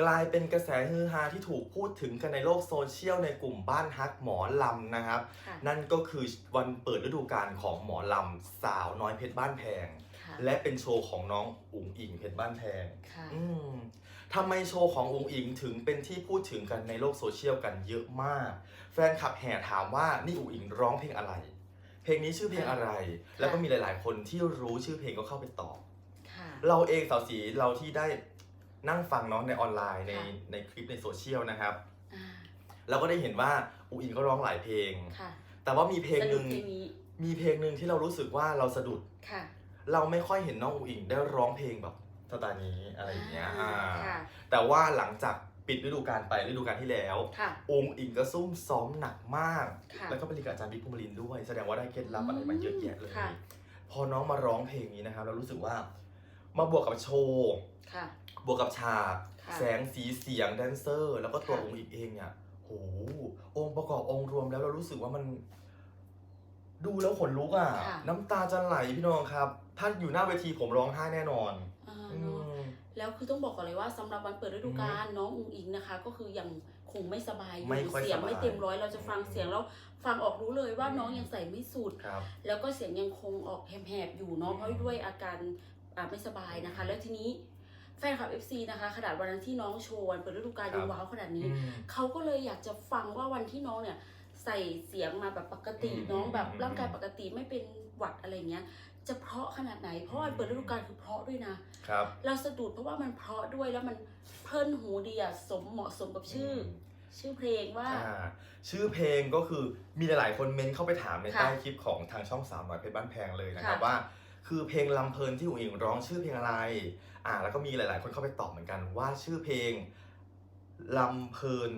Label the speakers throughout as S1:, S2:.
S1: กลายเป็นกระแสฮือฮาที่ถูกพูดถึงกันในโลกโซเชียลในกลุ่มบ้านฮักหมอลำนะครับ
S2: ค่ะ
S1: นั่นก็คือวันเปิดฤดูกาลของหมอลำสาวน้อยเพชรบ้านแพง
S2: ค่ะ
S1: และเป็นโชว์ของน้องอุ๋งอิงเพชรบ้านแพง
S2: ค่ะ
S1: อืมทำไมโชว์ของอุ๋งอิงถึงเป็นที่พูดถึงกันในโลกโซเชียลกันเยอะมาก แฟนคลับแห่ถามว่านี่อุ๋งอิงร้องเพลงอะไร เพลงนี้ชื่อเพลงอะไร แล้วก็มีหลายๆ คนที่รู้ชื่อเพลงก็เข้าไปตอบ
S2: ค่ะ
S1: เราเองสาวสีเราที่ได้ นั่งฟังเน้องในออนไลน์ใน
S2: ค่ะ
S1: ในคลิปในโซเชียลนะครับ
S2: อ่า
S1: เราก็ได้เห็นว่าอุ๋งอิงก็ร้องหลายเพลง
S2: ค่ะ
S1: แต่ว่ามีเพลง
S2: ส
S1: ห
S2: นุ
S1: นึ่
S2: ก
S1: ง
S2: เพลงนี้
S1: มีเพลงหนึ่งที่เรารู้สึกว่าเราสะดุด
S2: ค่ะ
S1: เราไม่ค่อยเห็นน้องอุ๋งอิงได้ร้องเพลงแบบสไตล์นี้อะไรอย่างเงี้ยอ่า
S2: ค่ะ
S1: แต่ว่าหลังจากปิดฤดูกาลไปฤดูกาลที่แล้ว
S2: ค่ะ
S1: องค์อิงก็ซุ่มซ้อมหนักมาก
S2: ค่ะ
S1: แล้วก็ไปเรียนกับอาจารย์บิ๊กภูมิลินทร์ด้วย แสดงว่าได้เคล็ดลับอะไรมาเยอะแยะเลย
S2: ค่ะ
S1: พอน้องมาร้องเพลงนี้นะครับ เรารู้สึกว่า มาบวกกับโชว์
S2: ค่ะ
S1: บวกกับฉาก
S2: ค่ะ
S1: แสงสีเสียงแดนเซอร์ แล้วก็ตัว
S2: ค่ะ
S1: องค์อิงเองเนี่ยโหองค์ประกอบองค์รวมแล้วเรารู้สึกว่ามัน ดูแล้วขนลุกอะ
S2: ค่ะ
S1: น้ำตาจะไหลพี่น้องครับ ถ้าอยู่หน้าเวทีผมร้องไห้แน่นอน
S2: อ่า
S1: อื
S2: เนอะ
S1: ม
S2: แล้วคือต้องบอกก่อนเลยว่าสำหรับวันเปิดฤดูกาลน้องอุ๋งอิงนะคะ ก็คือยังคงไม่สบายอ
S1: ไม่
S2: ยู่
S1: ค่อย
S2: เสียง
S1: สบาย
S2: ไม่เต็มร้อยเราจะฟังเสียงแล้วฟังออกรู้เลยว่าน้องยังใส่ไม่สุด
S1: ครับ
S2: แล้วก็เสียงยังคงออกแหบๆอยู่เนาะเพราะด้วยอาการอ่าไม่สบายนะคะ แล้วทีนี้ แฟนคลับ FC นะคะ ขนาดวันนั้นที่น้องโชว์วันเปิดฤดูกาล
S1: ครับ
S2: ยังว้าวขนาดนี้
S1: อืม
S2: เขาก็เลยอยากจะฟังว่าวันที่น้องเนี่ยใส่เสียงมาแบบปกติ
S1: อืม
S2: น้องแบบ
S1: อืม
S2: ร่างกายปกติไม่เป็นหวัดอะไรเงี้ย จะเพราะขนาดไหน เพราะวันเปิดฤดูกาลคือเพราะด้วยนะ
S1: ครับ
S2: เราสะดุดเพราะว่ามันเพราะด้วยแล้วมันเพลินหูดีอะสมเหมาะสมกับชื่ออชื่อเพลงว่า
S1: อ่าชื่อเพลงก็คือมีหลายๆคนเม้นเข้าไปถามใน
S2: ค่ะ
S1: ใต้คลิปของทางช่องสามหน่อยเพชรบ้านแพงเลยนะครับ
S2: ค่ะ
S1: ว่า คือเพลงลำเพลินที่อุ๋งอิงร้องชื่อเพลงอะไร อ่า แล้วก็มีหลาย ๆ คนเข้าไปตอบเหมือนกันว่าชื่อเพลงลำเพลิน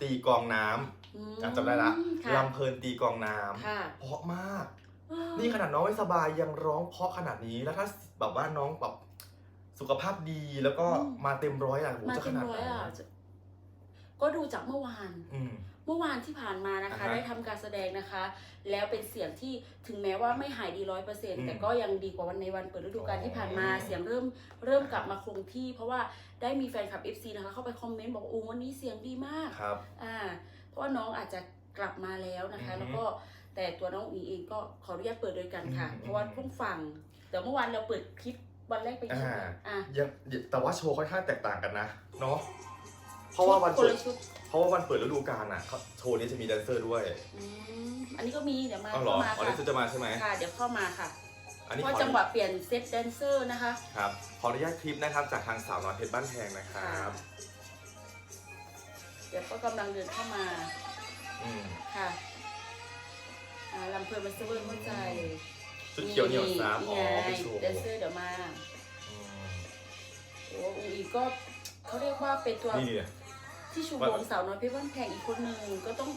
S1: ตีกลองน้ำ
S2: อืม
S1: อะจำได้ละ
S2: ค่ะ
S1: ลำเพลินตีกลองน้ำ
S2: ค่ะ
S1: เพราะมาก
S2: เออ
S1: นี่ขนาดน้องไม่สบายยังร้องเพราะขนาดนี้แล้วถ้าแบบว่าน้องแบบสุขภาพดีแล้วก็มาเต็มร้อยอะโห
S2: มา
S1: จะข
S2: เต็ม
S1: นาด
S2: ร้อ
S1: ไหน
S2: ยอะจะ ก็ดูจากเมื่อวาน
S1: อืม
S2: เมื่อวานที่ผ่านมานะคะ
S1: อ่าฮะ
S2: ได้ทำการแสดงนะคะ แล้วเป็นเสียงที่ถึงแม้ว่าไม่หายดีร้อยเปอร์เซ็น
S1: อื
S2: ต์
S1: ม
S2: แต่ก็ยังดีกว่าวันในวันเปิดฤดูกาล
S1: อ๋อ
S2: ที่ผ่านมาเสียงเริ่มเริ่มกลับมาคงที่ เพราะว่าได้มีแฟนคลับ FC นะคะ เข้าไปคอมเมนต์บอกว่าโอ้วันนี้เสียงดีมาก
S1: ครับ
S2: อ่าเพราะว่าน้องอาจจะกลับมาแล้วนะคะ
S1: อือฮึ
S2: แล้วก็แต่ตัวน้องอีเองก็ขออนุญาตเปิดโดวยกันค่ะ
S1: อืม
S2: เพราะว่าเพิ่งฟัง แต่เมื่อวานเราเปิดคลิปวันแรกไปใช่ไหม
S1: อ่า
S2: อะ
S1: ยังแต่ว่าโชว์ค่อนข้างแตกต่างกันนะ เนาะ เพราะว่าวัน
S2: ค
S1: เปิ
S2: น
S1: ด
S2: ละชุด
S1: เพราะว่าวันเปิดฤดูกาลอะเขาโชว์นี้จะมีแดนเซอร์ด้วย
S2: อืมอันนี้ก็มีเดี๋ยวมา
S1: อ้าวเหรอ
S2: เข้ามา
S1: อ๋อแดนเซอ
S2: ค่ะ
S1: ร์จะมาใช่ไหม
S2: ค่ะ เดี๋ยวเข้ามาค่ะ
S1: อันนี้
S2: เพราะ
S1: ขอ
S2: จังหวะเปลี่ยนเซตแดนเซอร์นะคะ
S1: ครับขออนุญาตคลิปนะครับจากทางสาวน้อยเพชรบ้านแพงนะครับ
S2: เดี๋ยวก็กำลังเดินเข้ามา
S1: อืม
S2: ค่ะอ่าลำเพลินมาเซเว่นเข้าใจ
S1: ชุดเขียวเหนียวซับอ๋อ
S2: นี่
S1: ไป
S2: ไง
S1: โชว์
S2: แดนเซอร์เดี๋ยวมา
S1: อืม
S2: โอ้อุ๋งอีก็เขาเรียกว่าเป็นตัว
S1: นี่เนี่ย
S2: ที่ชูวงสาวน้อยเพชรบ้านแพงอีกคนหนึ่งก็ต้อง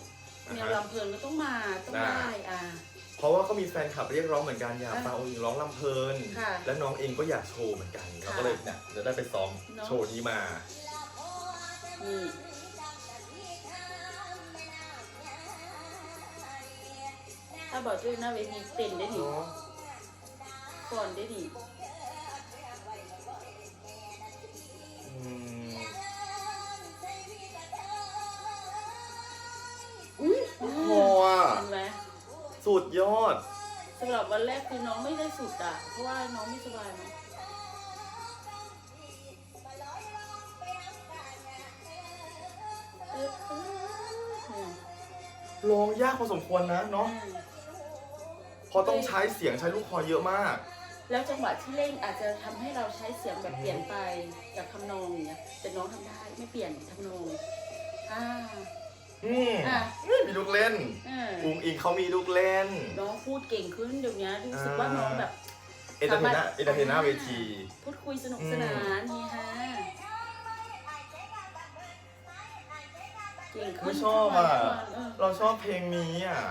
S1: อ่าฮะ
S2: แนวลำเพลินก็ต้องมาต้อง
S1: อ่า
S2: ได้อ่า
S1: เพราะว่าก็มีแฟนคลับเรียกร้องเหมือนกันอยาก
S2: อะ
S1: ฟังองค์หญิงร้องลำเพลิน
S2: ค่ะ
S1: และน้องเองก็อยากโชว์เหมือนกันเรา
S2: ค่ะ
S1: ก็เลยเนี่ยจะได้ไปซ้อม
S2: เนอะ
S1: โชว์นี้มา
S2: นี่ถ้าบอกด้วยหน้าเวทีเต้นได้ดิ
S1: เนาะ
S2: ก่อนได้ดิ
S1: อืม ยอด
S2: สำหรับวันแรกคือน้องไม่ได้สุดอะ เพราะว่าน้องไม่สบายเนาะเออเออเนี่ย
S1: ร้องยากพอสมควรนะเนาะ
S2: อืม
S1: เพราะต้องใช้เสียงใช้ลูกคอเยอะมาก
S2: แล้วจังหวะที่เล่นอาจจะทำให้เราใช้เสียงแบบเปลี่ยนไปจากทำนองอย่างเงี้ยแต่น้องทำได้ไม่เปลี่ยนทำนองอ่า
S1: อืม
S2: อะ
S1: เฮ้ยมีลูกเล่น
S2: เออ
S1: อุงอิงเขามีลูกเล่น
S2: น้องพูดเก่งขึ้นเดี๋ยวนี้รู้สึกว่าน้องแบบ
S1: เอเตอร์เทนหน้าเอเตอร์เทนหน้าเวที
S2: พูดคุยสนุกสนานเฮฮาเก่งขึ้น
S1: ไม่ชอบอะ
S2: ทุกวันเออ
S1: เราชอบเพลงนี้อะ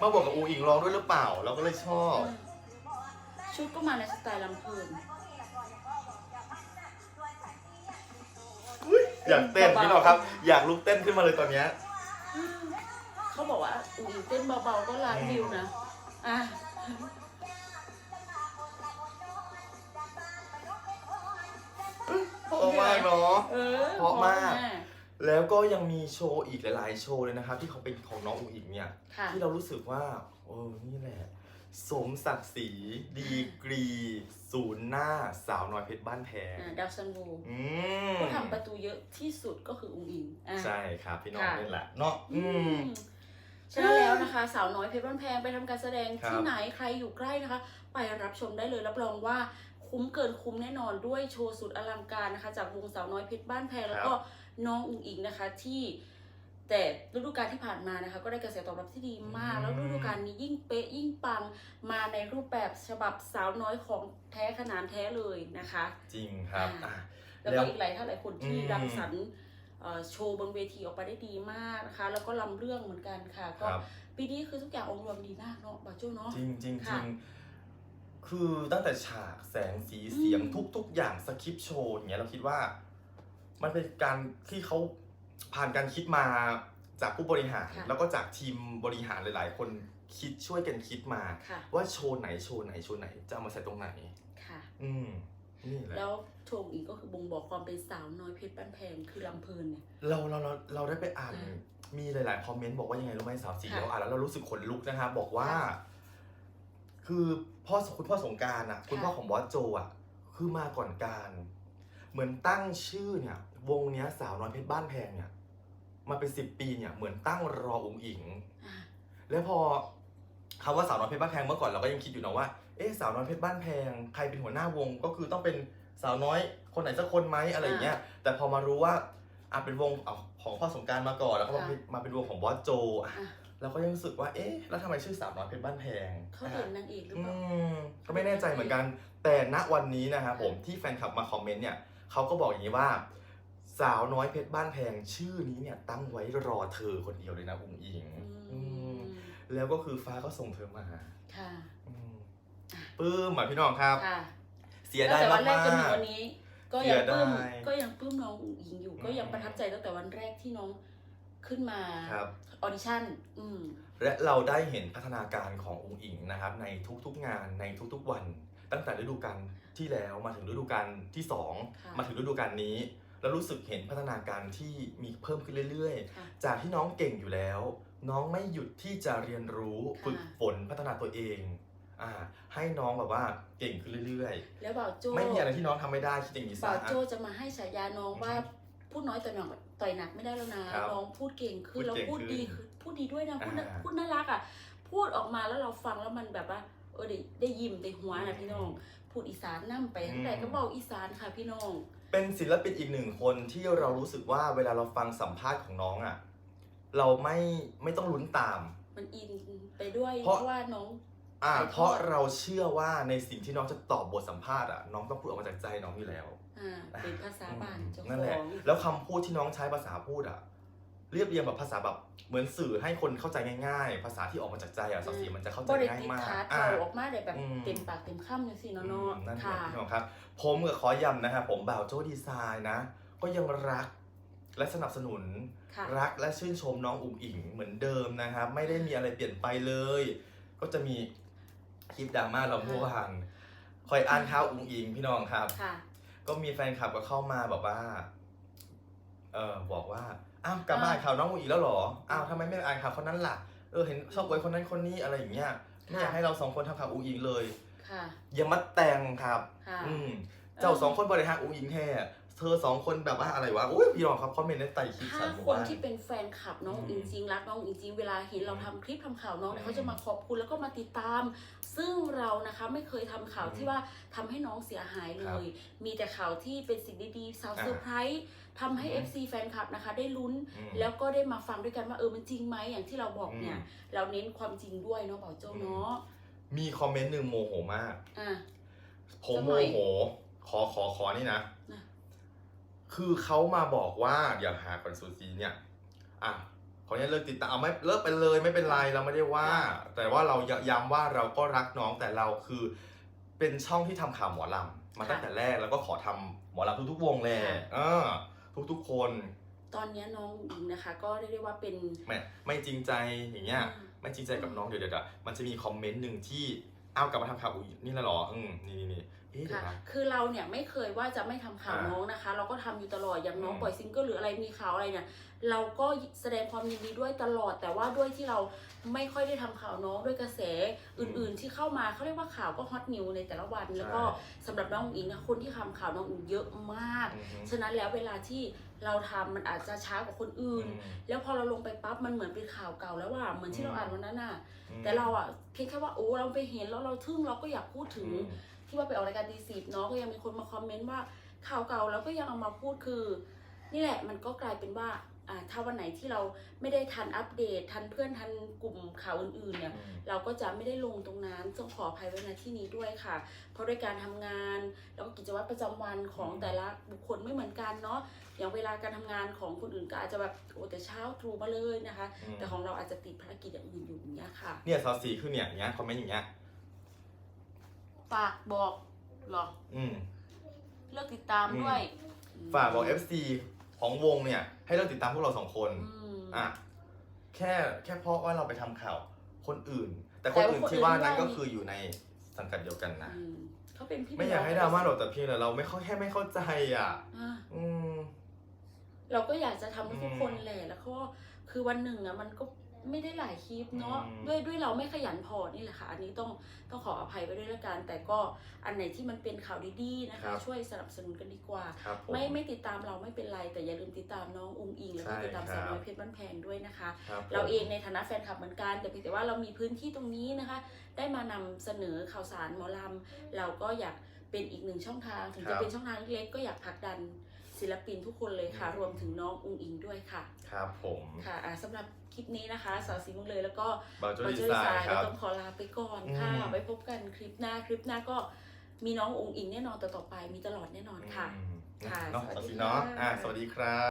S1: มาบอกกับอูอิงร้องด้วยหรือเปล่า เราก็เลยชอบ
S2: เออชุดก็มาในสไตล์ลำเพลิน
S1: อยากเต้นพี่น้องครับ อยากลุกเต้นขึ้นมาเลยตอนเนี้ย
S2: เขาบอกว่าอุ้ยเต้นเบาๆก็ล้านวิวนะอะ
S1: อเพราะมากเนาะ
S2: เออ
S1: เพราะมาก แล้วก็ยังมีโชว์อีกหลาย ๆ โชว์เลยนะครับ ที่เขาเป็นของน้องอุ๋งอิงเนี่ย
S2: ค่ะ
S1: ที่เรารู้สึกว่าเออนี่แหละ สมศักดิ์ศรีดีกรี ศูนย์หน้าสาวน้อยเพชรบ้านแพง
S2: อ่าดาวซันโว
S1: อืม
S2: ผู้ทำประตูเยอะที่สุดก็คืออุ้งอิงอะ
S1: ใช่ครับพี่น้อง
S2: ค่ะ
S1: นี่แหละเนาะ
S2: อื
S1: อืม
S2: มฉะนั้นแล้วนะคะ สาวน้อยเพชรบ้านแพงไปทำการแสดง
S1: ครับ
S2: ที่ไหนใครอยู่ใกล้นะคะ ไปรับชมได้เลยรับรองว่าคุ้มเกินคุ้มแน่นอนด้วยโชว์สุดอลังการนะคะ จากวงสาวน้อยเพชรบ้านแพงแล้วก็น้องอุ๋งอิงนะคะ ที่ แต่ฤดูกาลที่ผ่านมานะคะ ก็ได้กระแสตอบรับที่ดีมาก
S1: อืม
S2: แล้วฤดูกาลนี้ยิ่งเป๊ะยิ่งปังมาในรูปแบบฉบับสาวน้อยของแท้ขนาดแท้เลยนะคะ
S1: จริงครับ
S2: อ่า
S1: อะ
S2: แล้วก็อีกหลายท่านหลายคนที่
S1: อืม
S2: รังสรรค์เอ่อโชว์บนเวทีออกไปได้ดีมากนะคะ แล้วก็ลำเรื่องเหมือนกันค่ะ
S1: ค
S2: ก็
S1: รับ
S2: ปีนี้คือทุกอย่างองค์รวมดีมากเนาะบาโจ้เนาะ
S1: จริงจริงจริ
S2: ค่ะ
S1: งคือตั้งแต่ฉากแสงสีเสียง
S2: อืม
S1: ทุกทุกอย่างสคริปต์โชว์อย่างเงี้ยเราคิดว่า มันเป็นการที่เขา ผ่านการคิดมาจากผู้บริหาร
S2: ค่ะ
S1: แล้วก็จากทีมบริหารหลาย ๆ คนคิดช่วยกันคิดมา
S2: ค่ะ
S1: ว่าโชว์ไหนโชว์ไหนโชว์ไหนจะเอามาใส่ตรงไหน
S2: ค่ะ
S1: อืมนี่แหละ
S2: แล้วโชว์อีกก็คือบ่งบอกความเป็นสาวน้อยเพชรบ้านแพงคือลำเพลินเนี่ย
S1: เราเราเราเราได้ไปอ่าน
S2: อืม
S1: มีหลาย ๆ คอมเมนต์บอกว่ายังไงรู้ไหมสาวสี
S2: ค่ะ
S1: เราอ่านแล้วเรารู้สึกขนลุกนะครับบอกว่า
S2: ค่ะ
S1: คือพ่อคุณพ่อสงกรารอะ คุณ
S2: ค่ะ
S1: พ่อของบอสโจอะ คือมาก่อนการ เหมือนตั้งชื่อเนี่ยวงเนี้ยสาวน้อยเพชรบ้านแพงเนี่ยมาเป็นสิบปีเนี่ยเหมือนตั้งรออุ๋งอิง
S2: อะ
S1: แล้วพอคำว่าสาวน้อยเพชรบ้านแพงเมื่อก่อนเราก็ยังคิดอยู่นะว่าเอ๊ะสาวน้อยเพชรบ้านแพงใครเป็นหัวหน้าวงก็คือต้องเป็นสาวน้อยคนไหนสักคนไหมอะไรอย่างเงี้ยแต่พอมารู้ว่าอะเป็นวงเอาของพ่อสงกรารมาก่อนแล้วก็มา
S2: ค่ะ
S1: เป็นมาเป็นวงของบอสโจอะ
S2: อะ
S1: เราก็ยังรู้สึกว่าเอ๊ะแล้วทำไมชื่อสาวน้อยเพชรบ้านแพง
S2: เขาเห็นนางเอกหรือ
S1: อื
S2: เปล่า
S1: มก็ไม่แน่ใจเหมือนกันแต่ณวันนี้นะครับผมที่แฟนคลับมาคอมเมนต์เนี่ย เขาก็บอกอย่างนี้ว่า สาวน้อยเพชรบ้านแพงชื่อนี้เนี่ยตั้งไว้รอเธอคนเดียวเลยนะอุ้งอิง
S2: อื
S1: อืม
S2: ม
S1: แล้วก็คือฟ้าก็ส่งเธอมา
S2: ค่ะ
S1: อืมปลื้มอะพี่น้องครับ
S2: ค่ะ
S1: เสีย
S2: ตั้
S1: ดางย
S2: แต่
S1: มา
S2: วันแรกจนถึง
S1: ก
S2: วันนี้ ก็ยังปลื้ม
S1: เสียดาย
S2: ก็ยังปลื้มน้องอุ๋งอิงอยู่ ก็ยังประทับใจตั้งแต่วันแรกที่น้องขึ้นมา
S1: ๆครับ
S2: ออดิชั่น อืม
S1: และเราได้เห็นพัฒนาการขององค์อิงนะครับในทุกๆงานในทุกๆวัน ตั้งแต่ฤดูกาลที่แล้วมาถึงฤดูกาลที่สอง
S2: ค่ะ
S1: มาถึงฤดูกาลนี้ แล้วรู้สึกเห็นพัฒนาการที่มีเพิ่มขึ้นเรื่อย
S2: ค่ะ
S1: ๆจากที่น้องเก่งอยู่แล้ว น้องไม่หยุดที่จะเรียนรู้
S2: ค่ะ
S1: ฝึกฝนพัฒนาตัวเองอ่าให้น้องแบบว่าเก่งขึ้นเรื่อย
S2: แล้วบ่าวโจ
S1: ๆไม่มีอะไรที่น้องทำไม่ได้คิดอย่างนี้ซะ
S2: บ่าวโจจะมาให้ฉายาน้องว่าพูดน้อยต่อยหนักต่อยหนักไม่ได้แล้วนะ
S1: ครับ
S2: น้องพูดเก่งขึ้น
S1: พูด
S2: แล้ว
S1: เก่ง
S2: พูดดี
S1: ขึ้น
S2: ขึ้นพูดดีด้วยนะพูดน่า
S1: อ่า
S2: พูดน่ารักอะพูดออกมาแล้วเราฟังแล้วมันแบบว่า เออได้ได้ยิ้มได้หัวนะพี่น้อง พูดอีสานนั่ไปทั้งแต่ก็บอกอีสานค่ะพี่น้อง
S1: เป็นศิลปินอีกหนึ่งคนที่เรารู้สึกว่าเวลาเราฟังสัมภาษณ์ของน้องอะ เราไม่ไม่ต้องลุ้นตาม
S2: มันอินไปด้วย
S1: เพ
S2: เพ
S1: ราะ
S2: ราะว่าน้อง
S1: อ่า
S2: ถ่ายทอด
S1: เพราะเราเชื่อว่าในสิ่งที่น้องจะตอบบทสัมภาษณ์อะน้องต้องพูดออกมาจากใจน้องอยู่แล้ว
S2: อ่าเป็นภาษาบ้านเจ้าข
S1: นั่นแหละ
S2: อง
S1: แล้วคำพูดที่น้องใช้ภาษาพูดอะ เรียบเรียงแบบภาษาแบบเหมือนสื่อให้คนเข้าใจง่ายๆ ภาษาที่ออกมาจากใจอะสักสีมันจะเข้าใจ
S2: บริ
S1: ง่าย
S2: ติด
S1: มาก
S2: คาร์ด
S1: อ่า
S2: เอาออกมาได้แบบ
S1: อืม
S2: เต็มปากเต็มคำเลยสิเนาะ
S1: อื
S2: เนาะ
S1: มนั่นแหละ
S2: ค่ะ
S1: พี่น้องครับ ผมกับขอย้ำนะครับผมบ่าวโจ้ดีไซน์นะ ก็ยังรักและสนับสนุน
S2: ค่ะ
S1: รักและชื่นชมน้องอุ๋งอิงเหมือนเดิมนะครับ ไม่ได้มีอะไรเปลี่ยนไปเลย ก็จะมีคลิปดราม่าเราเมื่อวานคอยอ่านข่าวอุ๋งอิงพี่น้องครับ
S2: ค่ะ
S1: ก็มีแฟนคลับก็เข้ามาแบบว่า เออบอกว่า อ้าวกลับมาอ่านข่าวน้องอุ๋งอิงแล้วเหรออ้าวทำไมไม่อ่านข่าวคนนั้นล่ะเออเห็นชอบไว้คนนั้นคนนี้อะไรอย่างเงี้ยไม่อยากให้เราสองคนทำข่าวอุ๋งอิงเลย
S2: ค่ะ
S1: อย่ามาแต่งครับ
S2: ค่ะ
S1: อืมเจ้าสองคนบริหารอุ๋งอิงแท้ เธอสองคนแบบว่าอะไรวะอุ้ยพี่น้องครับคอมเมนต์ในใต้คลิป
S2: ถ้า
S1: ฉันบอก
S2: คน
S1: ว่า
S2: ที่เป็นแฟนคลับน้อง
S1: อืม
S2: อิงจริงรักน้องอิงจริงเวลาเห็นเราทำคลิปทำข่าวน้องเนี่ย
S1: อืม
S2: เขาจะมาขอบคุณแล้วก็มาติดตาม ซึ่งเรานะคะไม่เคยทำข่าว
S1: อืม
S2: ที่ว่าทำให้น้องเสียหายเล
S1: ครับ
S2: ยมีแต่ข่าวที่เป็นสิ่งดีๆสาว
S1: อ่า
S2: เซอร์ไพรส์ทำให้
S1: อืม
S2: FC แฟนคลับนะคะ ได้ลุ้น
S1: อืม
S2: แล้วก็ได้มาฟังด้วยกันว่าเออมันจริงไหมอย่างที่เราบอกเนี่ย
S1: อืม
S2: เราเน้นความจริงด้วยเนาะเบาโจ้
S1: อืม
S2: เนาะ
S1: มีคอมเมนต์หนึ่งโมโหมาก
S2: อะ
S1: ผม
S2: สักห
S1: โม
S2: น่อย
S1: โห ขอขอขอนี่นะ
S2: นะ
S1: คือเขามาบอกว่าเดี๋ยวหาคอนซูซีเนี่ยอะขออนุญาตเลิกติดตามเอาไม่เลิกไปเลยไม่เป็นไรเราไม่ได้ว่า แต่ว่าเราย้ำว่าเราก็รักน้องแต่เราคือ เป็นช่องที่ทำข่าวหมอลำมาตั้งแต่แรกแล้วก็ขอทำหมอลำทุกๆวงแหละเออทุกๆคน
S2: ตอนเนี้ยน้องอิงนะคะ ก็เรียกได้ว่าเป็น
S1: ไม่ไม่จริงใจอย่างเงี้ย
S2: อืม
S1: ไม่จริงใจกับน้องเดี๋ยวเดี๋ยวเดี๋ยวมันจะมีคอมเมนต์หนึ่งที่เอากลับมาทำข่าวอุ้ยนี่แล้วเหรออืมนี่นี่นี่ เอ๊ะเดี๋ยว
S2: ค่ะ
S1: นะ
S2: คือเราเนี่ยไม่เคยว่าจะไม่ทำข่าว
S1: อ่า
S2: น้องนะคะ เราก็ทำอยู่ตลอด อย่างน้อง
S1: อืม
S2: ปล่อยซิงเกิลหรืออะไรมีข่าวอะไรเนี่ย เราก็แสดงความยินดีด้วยตลอด แต่ว่าด้วยที่เราไม่ค่อยได้ทำข่าวน้องด้วยกระแสอื่น ๆ ที่เข้ามาเขาเรียกว่าข่าวก็ฮอตนิวในแต่ละวัน แล้วก็สำหรับน้องอุ๋งอิงนะคนที่ทำข่าวน้องอุ๋งอิงเยอะมาก
S1: อือฮึ
S2: ฉะนั้นแล้วเวลาที่เราทำมันอาจจะช้ากว่าคนอื่น
S1: อืม
S2: แล้วพอเราลงไปปั๊บมันเหมือนเป็นข่าวเก่าแล้วว่าเหมือนที่เราอ่านวันนั้นน่ะ
S1: อืม
S2: แต่เราอะเพียงแค่ว่าโอ้เราไปเห็นแล้วเราทึ่งเราก็อยากพูดถึง
S1: อืม
S2: ที่ว่าไปออกรายการตีสิบเนาะก็ยังมีคนมาคอมเมนต์ว่าข่าวเก่าแล้วก็ยังเอามาพูดคือ นี่แหละมันก็กลายเป็นว่าอ่าถ้าวันไหนที่เราไม่ได้ทันอัปเดต ทันเพื่อนทันกลุ่มข่าวอื่นๆเนี่ย
S1: อืม
S2: เราก็จะไม่ได้ลงตรงนั้นต้องขออภัยไว้ในที่นี้ด้วยค่ะ เพราะด้วยการทำงานแล้วก็กิจวัตรประจำวันของ
S1: อืม
S2: แต่ละบุคคลไม่เหมือนกันเนาะอย่างเวลาการทำงานของคนอื่นก็อาจจะแบบโอ้แต่เช้าตรู่มาเลยนะคะ
S1: อืม
S2: แต่ของเราอาจจะติดภารกิจอย่างอื่นอยู่อย่างเงี้ยค่ะ
S1: เนี่ยซอสสีคือเนี่ยอย่างเงี้ยคอมเมนต์อย่างเงี้ย
S2: ฝากบอกเหรอ
S1: อืม
S2: เลิกติดตามด้วย
S1: ฝากบอก FC ของวงเนี่ย ให้เราติดตามพวกเราสองคน
S2: อืม
S1: อะ แค่แค่เพราะว่าเราไปทำข่าว คนอื่น แต่คนอื่นที่ว่านั้นก็คืออยู่ในสังกัดเดียวกันนะ
S2: อืมเขาเป็นพี่
S1: ไม่อยากให้ดราม่าหรอกแต่เพียงแต่เราไม่เข้าแค่ไม่เข้าใจอะ
S2: อะ
S1: อืม
S2: เราก็อยากจะทำให้ทุก
S1: อืม
S2: คนแหละแล้วก็คือวันหนึ่งอะมันก็ ไม่ได้หลายคลิปเนาะ
S1: อืม
S2: ด้วยด้วยเราไม่ขยันพอนี่แหละค่ะ อันนี้ต้องต้องขออภัยไปด้วยละกัน แต่ก็อันไหนที่มันเป็นข่าวดีๆนะคะ ช่วยสนับสนุนกันดีกว่า
S1: ครับผม
S2: ไม่ไม่ติดตามเราไม่เป็นไร แต่อย่าลืมติดตามน้องอุงอิงแล้วก็
S1: ใช่
S2: ติดตาม
S1: ครั
S2: สา
S1: บ
S2: วน้อยเพชรบ้านแพงด้วยนะคะ
S1: ครับผม
S2: เราเองในฐานะแฟนคลับเหมือนกันแต่เพียงแต่ว่าเรามีพื้นที่ตรงนี้นะคะ ได้มานำเสนอข่าวสารหมอลำเราก็อยากเป็นอีกหนึ่งช่องทาง ถึง
S1: ครั
S2: จะ
S1: บ
S2: เป็นช่องทางเล็กๆก็อยากผลักดัน ศิลปินทุกคนเลยค่ะ
S1: อืม
S2: รวมถึงน้องอุงอิงด้วยค่ะ
S1: ครับผม
S2: ค่ะอ่าสำหรับคลิปนี้นะคะ สาวสีเมุงเลยแล้วก็
S1: บาโจ
S2: บอ
S1: ดี
S2: จ
S1: ไซ
S2: ดีไซ
S1: น์
S2: น์
S1: ค
S2: เรา
S1: รับ
S2: ต้องขอลาไปก่อนค่ะ
S1: อืม
S2: ไว้พบกันคลิปหน้าคลิปหน้าก็มีน้องอุงอิงแน่นอนต่อๆไปมีตลอดแน่นอนค่ะ
S1: อืม
S2: ค่ะ
S1: เนาะ
S2: สวัสดี
S1: สวัสดีเนาะ
S2: ค่ะ
S1: อะสวัสดีครับ